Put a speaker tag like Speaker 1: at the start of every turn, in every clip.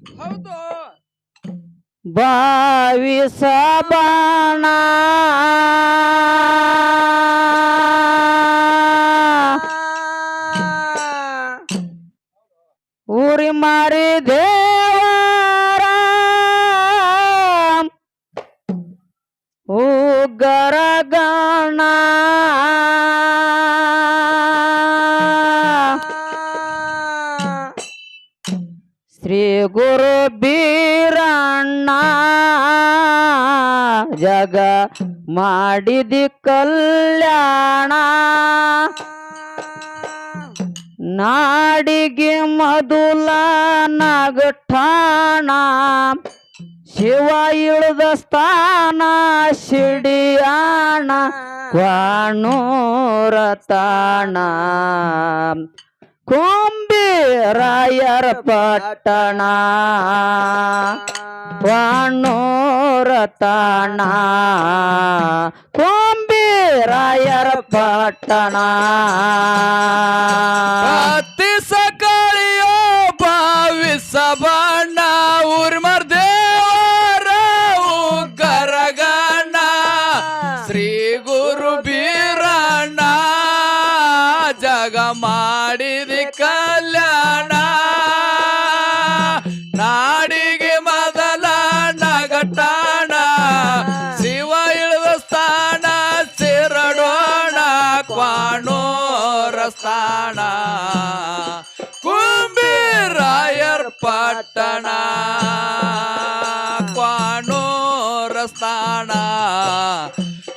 Speaker 1: ಹೌದು.
Speaker 2: ಭಾವಿಸ ಬಾಣ ಊರಿ ಮಾರಿ ದೇವರ. ಉಗ್ಗರ ಗುರು ಬೀರಣ್ಣ, ಜಗ ಮಾಡಿದಿ ಕಲ್ಯಾಣ. ನಾಡಿಗೆ ಮಧುಲ ನಗಠಾಣ, ಶಿವ ಇಳಿದ ಸ್ಥಾನ ಶಿಡಿಯಾಣ, ಕ್ವಾಣೂರ ತಾಣ. ಕುಂಬಿರಾಯರ ಪಟ್ಟಣ ಕ್ವಾಣೂರ ತಾಣ ಕುಂಬಿರಾಯರ ಪಟ್ಟಣ
Speaker 1: ಅತಿ ಸಕಾಳಿಯೋ ಕ್ವಾಣೋರ ಸ್ಥಾನ. ಕುಂಬಿರಾಯರ್ ಪಟ್ಟಣ. ಕ್ವಾಣೋರ ಸ್ಥಾನ.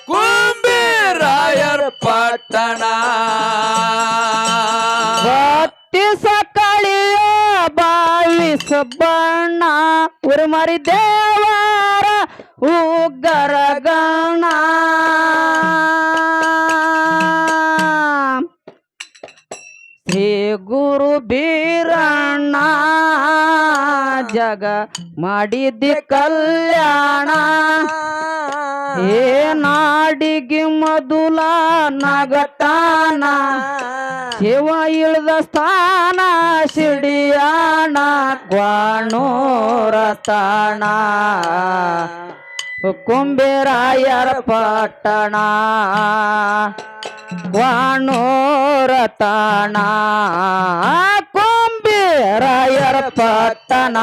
Speaker 1: ಕುಂಬಿರಾಯರ್ ಪಟ್ಟಣ.
Speaker 2: ಭಕ್ತಿ ಸಕಳಿಯ ಬಾವಿಸ ಬಣ್ಣ ಉರುಮರಿ ದೇವಾರ ಉಗ್ಗರ ಗುರು ಬೀರಣ್ಣ, ಜಗ ಮಾಡಿದ್ದಿ ಕಲ್ಯಾಣ. ಏ ನಾಡಿಗೆ ಮಧುಲ ನಗತಾನ, ಶಿವ ಇಳಿದ ಸ್ಥಾನ ಸಿಡಿಯಾಣ ಕ್ವಾಣೋರ ತಾಣ. ಕುಂಬೆರಾಯರ ಪಟ್ಟಣ. ಕ್ವಾಣೂರ ತಾಣ ಕುಂಬೇರಾಯರ ಪಟ್ಟಣ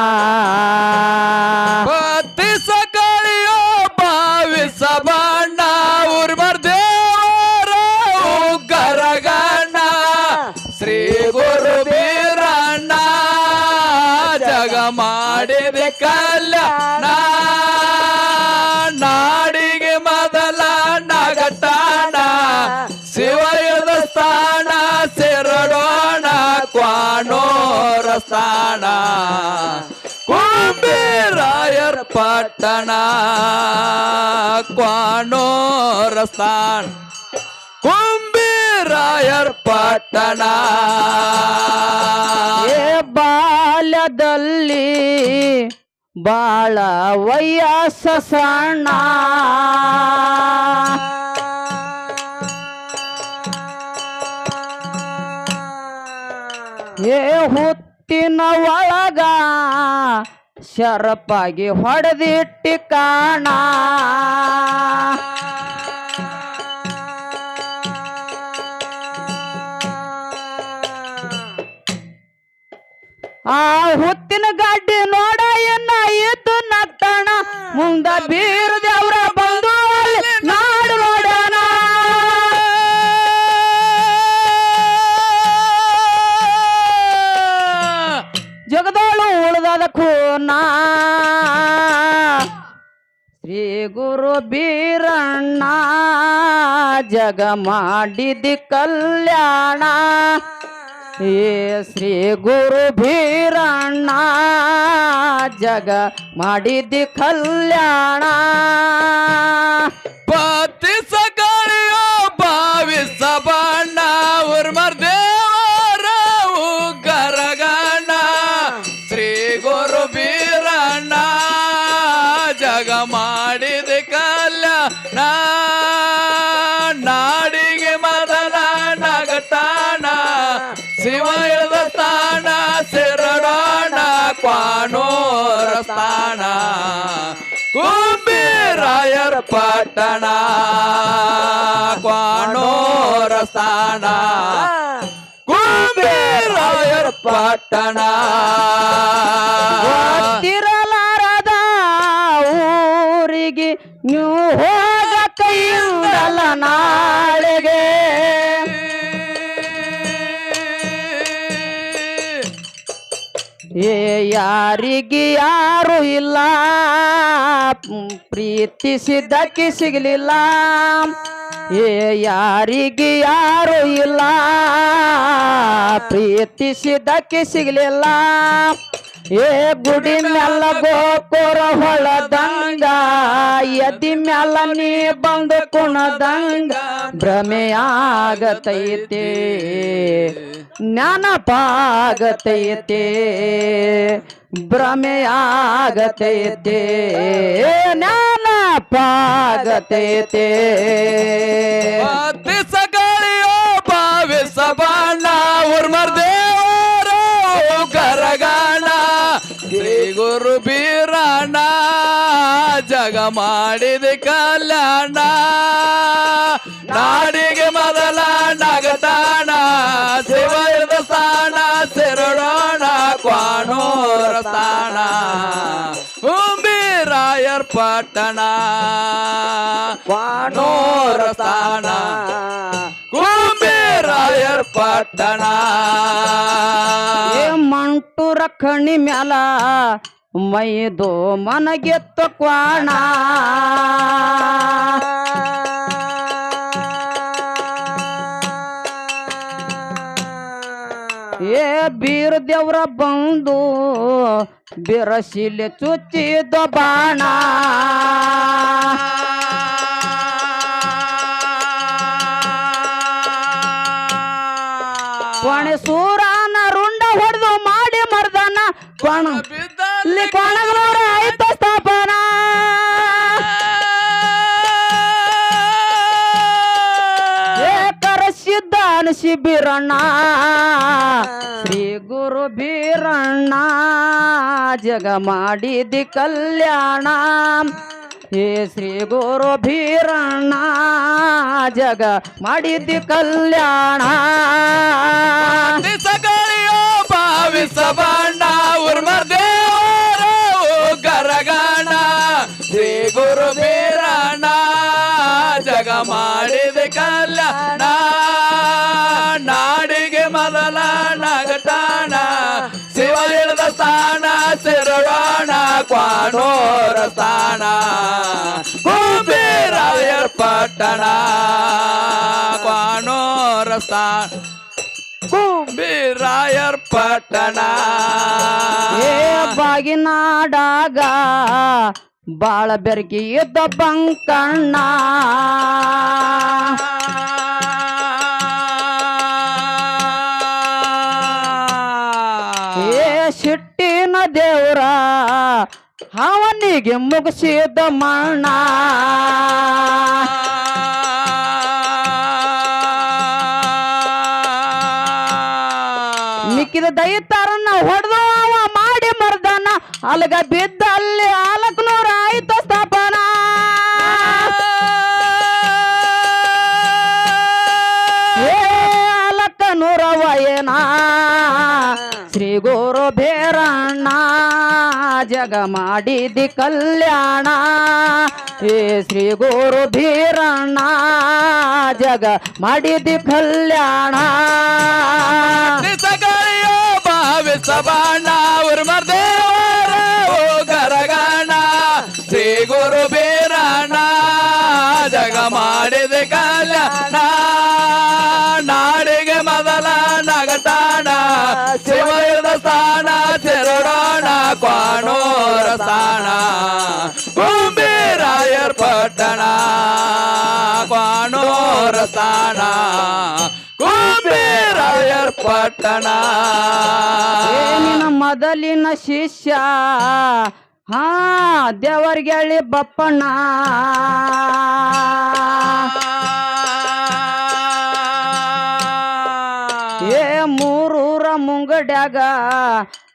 Speaker 1: ಪಟ್ಟಣ ಕ್ವಾಣೋರ ಸ್ಥಾನ. ಕುಂಬಿರಾಯರ್ ಪಟ್ಟಣ.
Speaker 2: ಏ ಬಾಲ್ಯದಲ್ಲಿ ಬಾಳ ವಯಸ್ಸ ಸಣ್ಣ. ಏ ಹುತ್ತಿನ ಒಳಗ ಶರಪಾಗಿ ಹೊಡೆದಿಟ್ಟಿ ಕಾಣ. ಆ ಹುತ್ತಿನ ಗಾಡಿ ನೋಡ ಎನ್ನ ಇದ್ದು ನಗ್ತಾಣ ಮುಂದ ಬೀರ ಗುರು ಬೀರಣ್ಣ ಜಗ ಮಾಡಿದಿ ಕಲ್ಯಾಣ. ಏ ಶ್ರೀ ಗುರು ಬೀರಣ್ಣ ಜಗ ಮಾಡಿದಿ ಕಲ್ಯಾಣ.
Speaker 1: ಪತಿ ಕ್ವಾಣೂರ ಸ್ಥಾನ. ಕುಂಬಿರಾಯರ್ ಪಟ್ಟಣ. ಕ್ವಾಣೂರ ಸ್ಥಾನ. ಕುಂಬಿರಾಯರ್ ಪಟ್ಟಣ.
Speaker 2: ತಿರಲಾರದ ಊರಿಗೆ ನೀವು ಹೋಗ ಕೈಯಿಂದಲ್ಲ ನಾಳೆಗೆ. ಏ ಯಾರಿಗೆ ಯಾರು ಇಲ್ಲ. ಪ್ರೀತಿಸಿದ್ದಕ್ಕೆ ಸಿಗಲಿಲ್ಲ ಏ ಯಾರಿಗೆ ಯಾರು ಇಲ್ಲ. ಪ್ರೀತಿಸಿದ್ದಕ್ಕೆ ಸಿಗಲಿಲ್ಲ ಏ ಗುಡಿ ಮ್ಯಾಲ ಗೋಪುರ ಹೊಳದಂಗ ಎದಿ ಮ್ಯಾಲ ನೀ ಬಂದು ಕುಣದಂಗ ಭ್ರಮೆಯಾಗತೈತೆ ನೆನಪಾಗತೈತೆ ಭ್ರಮೆಯಾಗತೈತೆ ನೆನಪಾಗತೈತೆ
Speaker 1: ಜಗ ಮಾಡಿದ ಕಲ್ಯಾಣ ನಾಡಿಗೆ ಮೊದಲ ನಗತಾಣ ಶಿವದ ಸ್ಥಾನ ಸಿರಡೋಣ ಕ್ವಾಣೂರ ತಾಣ ಉಂಬಿರಾಯರ್ ಪಟ್ಟಣ. ಕ್ವಾಣೂರ ತಾಣ ಕುಂಬಿರಾಯರ್ ಪಟ್ಟಣ.
Speaker 2: ಮಂಟು ರಖಣಿ ಮ್ಯಾಲ ಮೈದು ಮನಗೆತ್ತ ಕ್ವಾಣ. ಏ ಬೀರ ದೇವ್ರ ಬಂದು ಬಿರಸಿಲೆ ಚುಚ್ಚಿದ ಬಾಣ. ಕೊಣೆ ಸೂರನ ರುಂಡ ಹೊಡೆದು ಮಾಡಿ ಮರ್ದನ ಕೊಣ ಜಗ ಮಾಡಿದಿ ಕಲ್ಯಾಣ. ಏ ಶ್ರೀ ಗುರು ಭೀರಣ್ಣ ಜಗ ಮಾಡಿದಿ ಕಲ್ಯಾಣ.
Speaker 1: ಸಗಳಿಯೋ ಭಾವಿಸಬಣ್ಣ ಬಾಣ ಉರ್ಮರ್ ಕ್ವಾಣೂರ ತಾಣ ಕುಂಬಿರಾಯರ್ ಪಟ್ಟಣ. ಕ್ವಾಣೂರ ತಾಣ ಕುಂಬಿರಾಯರ್ ಪಟ್ಟಣ.
Speaker 2: ಏ ಬಾಗಿನಾಡಾಗ ಬಾಳ ಬೆರಗಿ ಇದ್ದ ಬಂಕಣ್ಣ. ಏ ಸಿಟ್ಟಿನ ದೇವ್ರ ಅವನಿಗೆ ಮುಗಿಸಿದ ಮಣ್ಣ ಮಿಕ್ಕಿದ ದೈತಾರನ್ನ ಹೊಡೆದು ಅವ ಮಾಡಿ ಮರ್ದನ. ಅಲ್ಗ ಬಿದ್ದ ಅಲ್ಲಿ ಆಲಕ್ನೂರ ಆಯ್ತು ಸ್ಥಾಪನ. ಏ ಏನ ಶ್ರೀ ಗುರು ಭೇರಣ್ಣ. ಜಗ ಮಾಡಿದಿ ಕಲ್ಯಾಣ. ಏ ಶ್ರೀ ಗುರು ಭೀರಣ್ಣ ಜಗ ಮಾಡಿದಿ ಕಲ್ಯಾಣ.
Speaker 1: ಸಗಳಿಯೋ ಸ್ಥಾನ ಕುಂಬೇರಾಯರ್ ಪಟ್ಟಣ.
Speaker 2: ಏನಿನ ಮೊದಲಿನ ಶಿಷ್ಯ? ಹಾ ದೇವರ್ಗೆಳಿ ಬಪ್ಪಣ್ಣ. ಏ ಮೂರೂರ ಮುಂಗಡ್ಯಾಗ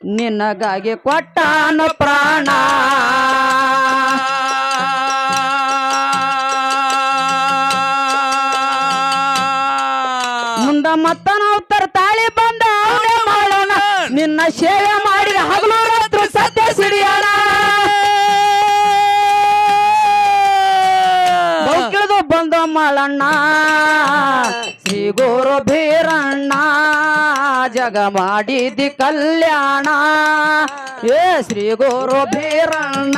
Speaker 2: ನಿನಗಾಗಿ ಕೊಟ್ಟಾನ ಪ್ರಾಣ. ಮುಂದ ಮತ್ತ ನಾವು ತಾಳಿ ಬಂದ ಮಾಡೋಣ ನಿನ್ನ ಸೇವೆ ಮಾಡಿ ಹಗಲು ರಾತ್ರಿ ಸತ್ಯ ಸಿಡಿಯೋಣ ಬಂದ ಮಾಳಣ್ಣ ಶ್ರೀ ಗುರು ಭೀರಣ್ಣ ಜಗ ಮಾಡಿದಿ ಕಲ್ಯಾಣ. ಏ ಶ್ರೀ ಗುರು ಭೀರಣ್ಣ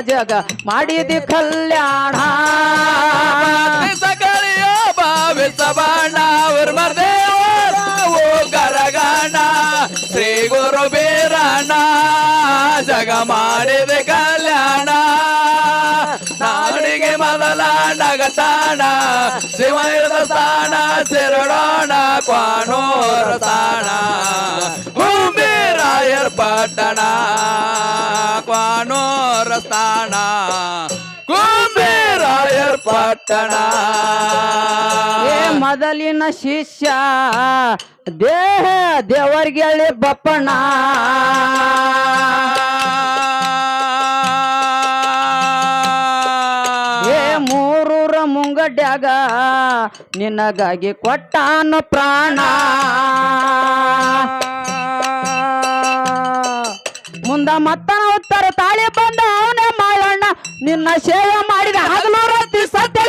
Speaker 2: ಜಗ ಮಾಡಿದಿ ಕಲ್ಯಾಣ.
Speaker 1: ಸಕಳಿಯೋ ಭಾವಿಸ ಮಾಡಿದ ಕಲ್ಯಾಣ. ನಾಡಿಗೆ ಮೊದಲ ನಗತಾಣ. ಶಿವಯದ ತಾಣ ಸ್ಥಾನ ಕ್ವಾನೋರ ತಾಣ. ಭೂಮಿ ಗುಂಬೀರಾಯರ್ ಪಟ್ಟಣ, ಕ್ವಾನೂರ ಸ್ಥಾನ ಕುಂಬೇರಾಯರ್ ಪಟ್ಟಣ.
Speaker 2: ಮೊದಲಿನ ಶಿಷ್ಯ, ದೇಹ ದೇವರಿಗೆ ಬಪ್ಪಣ್ಣ. ಮುಂಗಡ್ಯಾಗ ನಿನಗಾಗಿ ಕೊಟ್ಟಾನು ಪ್ರಾಣ. ಮುಂದ ಮತ್ತನ ಉತ್ತರ ತಾಳಿ ಬಂದ ಅವನೇ ಮಾಡೋಣ ನಿನ್ನ ಸೇವೆ ಮಾಡಿದ ಹಗಲು ಸತ್ಯ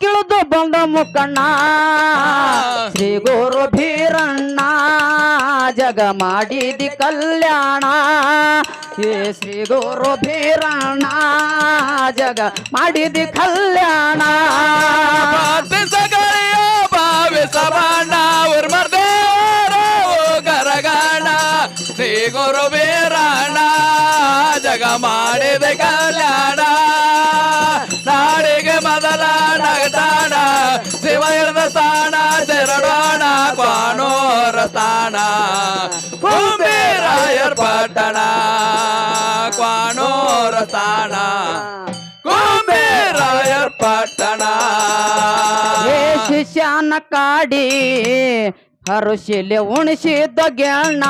Speaker 2: ಕಿಳಿದು ಬಂದ ಮುಕ್ಕಣ್ಣ ಶ್ರೀ ಗುರು ಭೀರಣ್ಣ ಜಗ ಮಾಡಿದಿ ಕಲ್ಯಾಣ. ಶ್ರೀ ಗುರು ಭೀರಣ್ಣ ಜಗ ಮಾಡಿದಿ ಕಲ್ಯಾಣ.
Speaker 1: ಸಗಳಿಯೋ ಭಾವಿಸ ಬಾಣ ಅವ್ರ ಮರ್ದೇವರ ಓ ಕರಗಾಣ ಶ್ರೀ ಗುರು ಬೀರಣ್ಣ ಜಗ ಮಾಡಿದ ಕಲ್ಯಾಣ. ನಾಡಿಗೆ ಮೊದಲ ನಗತಾಣ, ಶಿವ ಇಳಿದ ಸ್ಥಾನ ತೆರಡೋಣ ಕ್ವಾನೂರ ಸ್ಥಾನ. ಪಟ್ಟಣ ಕ್ವಾನೋರ ಸ್ಥಾನ ಕುಂಬೇರಾಯರ್ ಪಟ್ಟಣ
Speaker 2: ಶಿಷ್ಯನ ಕಾಡಿ, ಹರುಶಿಲೆ ಉಣಿಸಿದ್ದ ಗೆಣ್ಣ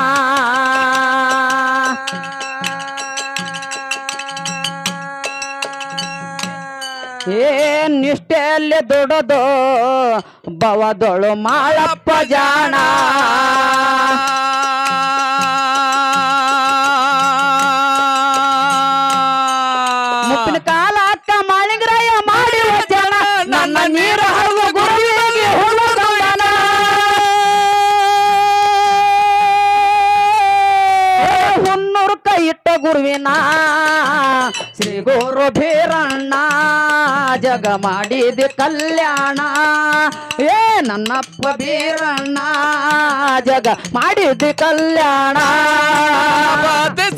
Speaker 2: ಏ ನಿಷ್ಠೆಯಲ್ಲಿ ದುಡದು, ಬವದೊಳು ಮಾಳಪ್ಪ ಜಾಣ. ಗುರುವಿನ ಶ್ರೀ ಗುರು ಭೀರಣ್ಣ ಜಗ ಮಾಡಿದ ಕಲ್ಯಾಣ. ಏ ನನ್ನಪ್ಪ ಬೀರಣ್ಣ, ಜಗ ಮಾಡಿದ ಕಲ್ಯಾಣ.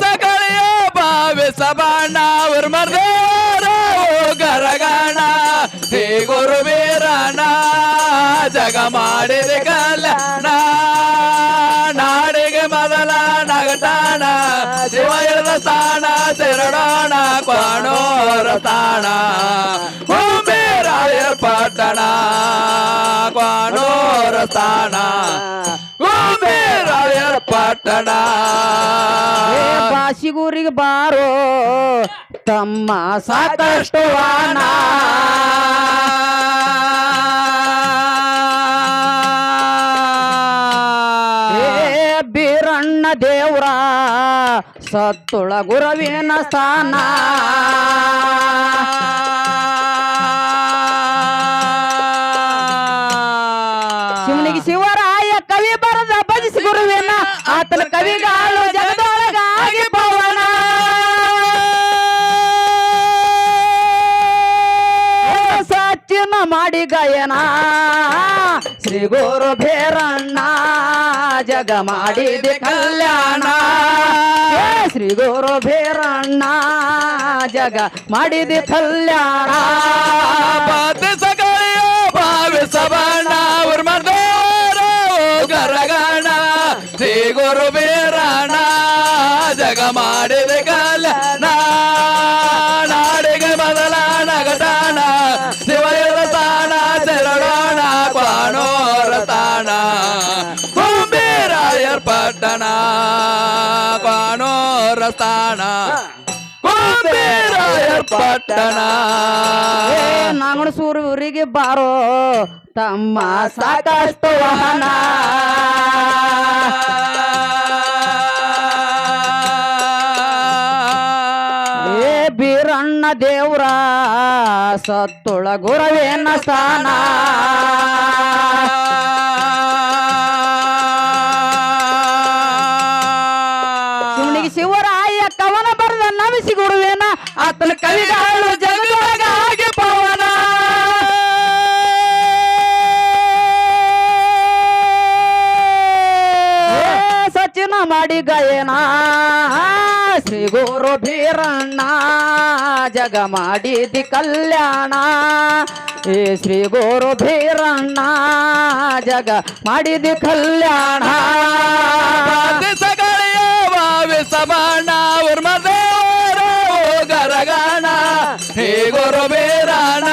Speaker 1: ಸಗಳಿಯೋ ಬಾವೆ ಸಬಾಣ ಮರ್ದೇವರ ಓ ಗರಗಾಣ ಶ್ರೀ ಗುರು ಬೀರಣ್ಣ, ಜಗ ಮಾಡಿದ ಕಲ್ಯಾಣ. ಸ್ಥಾನ ಕುಂಬೇರಾಯರ್ ಪಟ್ಟಣ ಕ್ವಾಣೋರ ಸ್ಥಾನ ಕುಂಬೇರಾಯರ್ ಪಟ್ಟಣ.
Speaker 2: ಬಾಸಿಗೂರಿಗೆ ಬಾರೋ ತಮ್ಮ ಸಾಕಷ್ಟು ವಾನ ಸತ್ತುಳ ಗುರವಿನ ಸ್ಥಾನ. ಶಿವನಿಗೆ ಶಿವರಾಯ ಕವಿ ಬರದ ಭಜಿಸಿ ಗುರುವಿನ ಆತನ ಕವಿಗಾಳು. ಸಚಿನ ಮಾಡಿ ಗಾಯನ. ಶ್ರೀ ಗುರು ಭೇರಣ್ಣ ಜಗ ಮಾಡಿದ ಕಲ್ಯಾಣ. ಶ್ರೀ ಗುರು ಭೇರಣ್ಣ ಜಗ ಮಾಡಿದ ಕಲ್ಯಾಣ.
Speaker 1: ಪಾತೆ ಸಗಳಿಯೋ ಭಾವಿಸ ಬಾಣ ಅವ್ರ ಮರ್ದೇವರ ಗರಗಣ. ಶ್ರೀ ಗುರು ಬೀರಣ್ಣ ಜಗ ಮಾಡಿದ ಪಟ್ಟಣ ಕಾನೂರ ಸ್ಥಾನ. ಪಟ್ಟಣ
Speaker 2: ನಾಗಣಸೂರು ಊರಿಗೆ ಬಾರೋ, ತಮ್ಮ ಸಾಕಷ್ಟು ವಾಹನ. ಏ, ಬೀರಣ್ಣ ದೇವ್ರ ಸತ್ತುಳ ಗುರವೇನ ಸ್ಥಾನ. ನಮಿಸಿ ಗುರುವೇನ ಆತನ ಕವಿಗಳು ಜಗದೊಳಗಾಗಿ ಪವನ ಏ, ಸಚಿನ ಮಾಡಿ ಗಯನ ಶ್ರೀ ಗುರು ಬೀರಣ್ಣ ಜಗ ಮಾಡಿದಿ ಕಲ್ಯಾಣ. ಏ ಶ್ರೀ ಗುರು ಬೀರಣ್ಣ ಜಗ ಮಾಡಿದಿ ಕಲ್ಯಾಣ.
Speaker 1: ಸಗಳಿಯ ಗುರು ಬೀರಣ್ಣ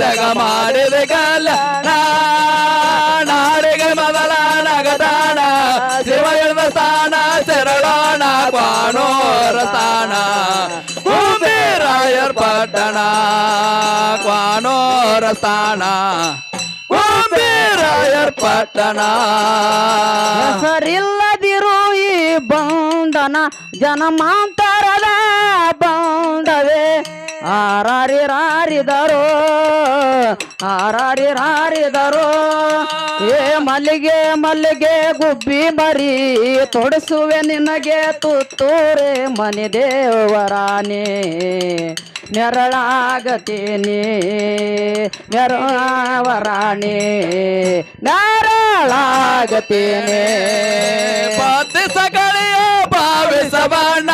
Speaker 1: ಜಗ ಮಾಡಿದ ಕಲ್ಯಾಣ ನಾಡಿಗೆ ಮೊದಲ ನಗದಾಣ ಶಿವ ಎಳೆದ ಸ್ಥಾನ ಶರಣೋಣ ಕ್ವಾನೋರ ಸ್ಥಾನ ಕುಂಬಿರಾಯರ್ ಪಟ್ಟಣ ಕ್ವಾನೋರ ಸ್ಥಾನ ಕುಂಬಿರಾಯರ್ ಪಟ್ಟಣ
Speaker 2: ಹೆಸರಿಲ್ಲದಿರು ಈ ಬಂಧನ ಜನಮಾಂತರದ ಆರಾರಿ ರಾರಿದರು ಆರಾರಿ ರಾರಿದರು. ಏ ಮಲ್ಲಿಗೆ ಮಲ್ಲಿಗೆ ಗುಬ್ಬಿ ಮರಿ ತೊಡಸುವೆ ನಿನಗೆ ತುತ್ತೂರೆ ಮನೆ ದೇವರಾನೇ ನೆರಳಾಗತೀನಿ ನೆರಳಾವರಾಣಿ ನೆರಳಾಗತೀನಿ
Speaker 1: ಪಾತ್ರ ಸಗಳಿಯ ಭಾವಿಸಬಣ್ಣ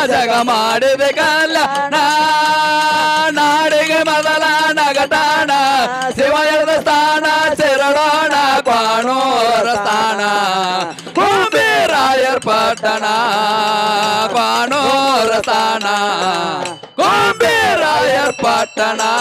Speaker 1: ಜಾಜಗ ಮಾಡಬೇಕಲ್ಲ ನಾಡಿಗೆ ಮೊದಲ ನಗಟಾಣ ಶಿವಯದ ಸ್ಥಾನ ಚೆರಡೋಣ ಕ್ವಾಣೋರ ಸ್ಥಾನ ಕುಂಬೀರಾಯರ್ ಪಟ್ಟಣ ಕ್ವಾಣೋರ ಸ್ಥಾನ கும்பேராயர் பாட்டனா